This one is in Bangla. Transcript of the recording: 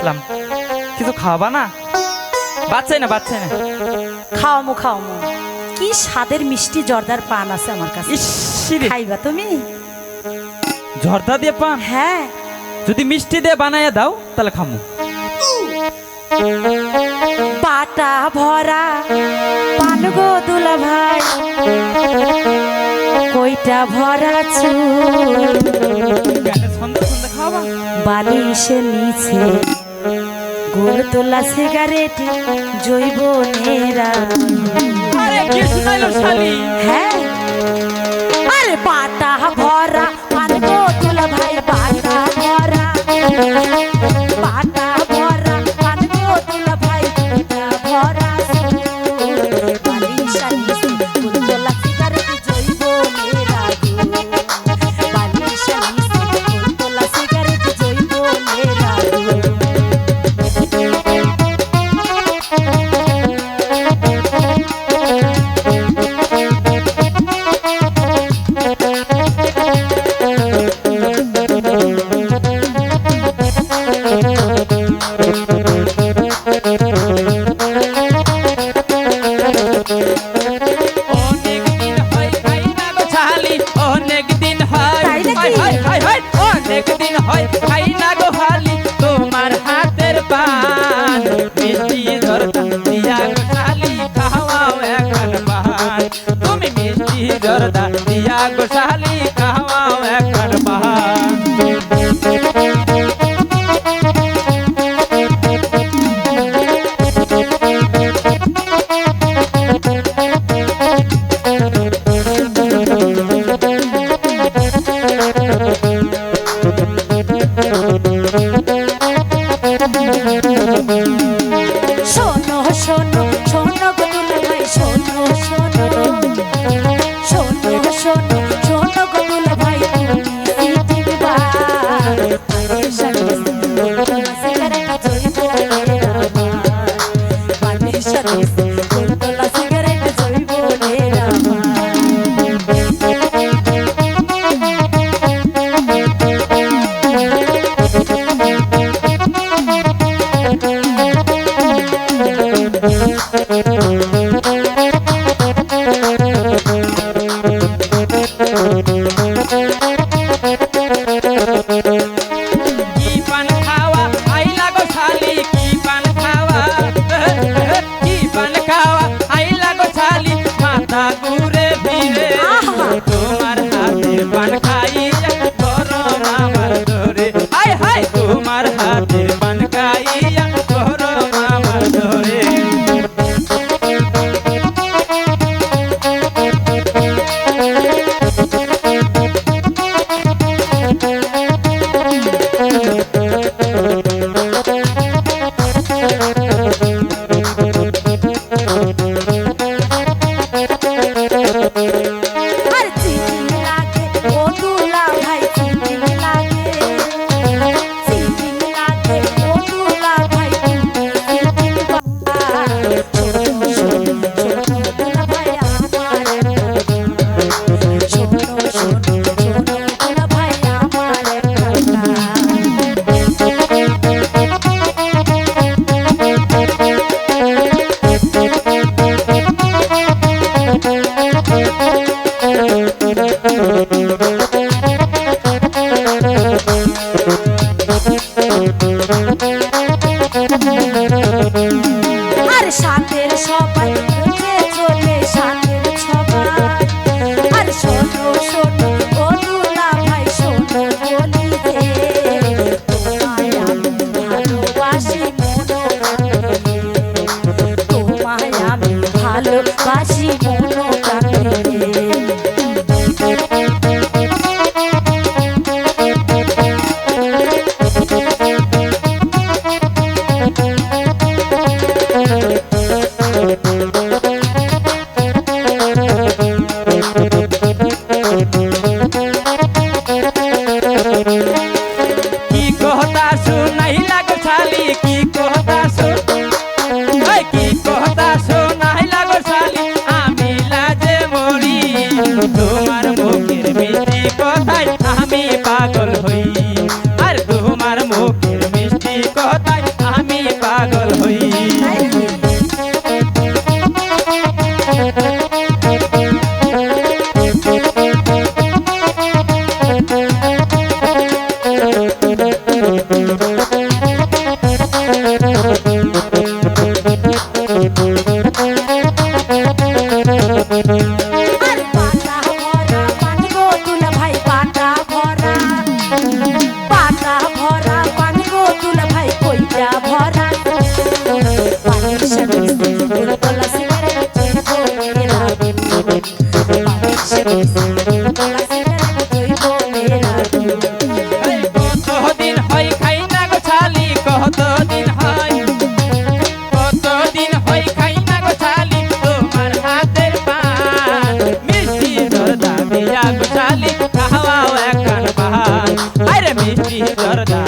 আসলাম। কিছু খাওয়াবা না? বাচ্চাই না বাচ্চাই না। খাওয়ামো খাওয়ামো। কি স্বাদের মিষ্টি জর্দার পান আছে আমার কাছে। খাইবা তুমি? ঝর্দা দিয়ে পান? হ্যাঁ। যদি মিষ্টি দিয়ে বানাইয়া দাও তাহলে খামু। পাটা ভরা পান গো দুলা ভাই। কইটা ভরা চুল। বালিশে নিচে গোল তোলা সিগারেট জৈব নেরা। আরে হ্যাঁ। আরে পাটা দিন হয় খাই না গো হালি? তোমার হাতের পান। মিষ্টি ঝরদা দিয়া গো শালি, খাওয়াও এখন পান। তুমি মিষ্টি ঝরদা দিয়া গো মাথা ঘুরে ফিরে তোমার হাতে পান খাই গরম আমার ধরে তোমার হাতের বাসি মনো কি কথা শুনাইলা গো শালি কি পাগল হই কতদিন হয় খাই না গো ছালি, কতদিন হয়? কতদিন হয় খাই না গো ছালি, তোমার হাতের পান মিষ্টি জর্দা দিয়া গো ছালি, খাওয়াও মিষ্টি জর্দা